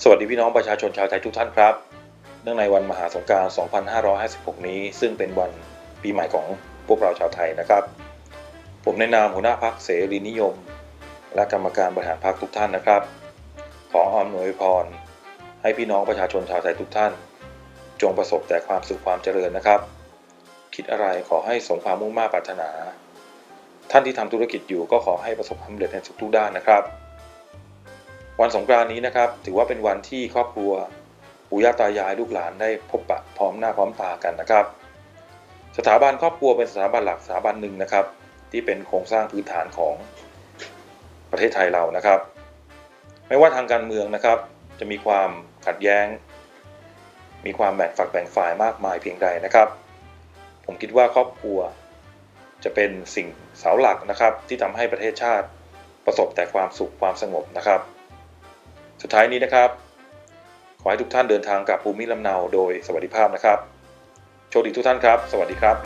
สวัสดีพี่น้องประชาชนชาวไทยทุกท่านครับ เนื่องในวันมหาสงกานต์2556 นี้ ซึ่งเป็นวันปีใหม่ของพวกเราชาวไทยนะครับ ผมในนามหัวหน้าพักเสรีนิยม และกรรมการบริหารพักทุกท่านนะครับ ขอออมหนวยพร ให้พี่น้องประชาชนชาวไทยทุกท่าน จงประสบแต่ความสุขความเจริญนะครับ คิดอะไรขอให้สมความมุ่งมา่ปรารถนา ท่านที่ทำธุรกิจอยู่ก็ขอให้ประสบความสำเร็จในทุกๆด้านนะครับ วันสงกรานต์นี้นะครับ ถือว่าเป็นวันที่ครอบครัวปู่ย่าตายายลูกหลานได้พบปะพร้อมหน้าพร้อมตากันนะครับ สถาบันครอบครัวเป็นสถาบันหลักสถาบันหนึ่งนะครับ ที่เป็นโครงสร้างพื้นฐานของประเทศไทยเรานะครับ ไม่ว่าทางการเมืองนะครับ จะมีความขัดแย้ง มีความแบ่งฝักแบ่งฝ่ายมากมายเพียงใดนะครับ ผมคิดว่าครอบครัวจะเป็นสิ่งเสาหลักนะครับ ที่ทำให้ประเทศชาติประสบแต่ความสุขความสงบนะครับ สุดท้ายนี้นะครับ ขอให้ทุกท่านเดินทางกลับภูมิลำเนาโดยสวัสดิภาพนะครับ โชคดีทุกท่านครับ สวัสดีครับ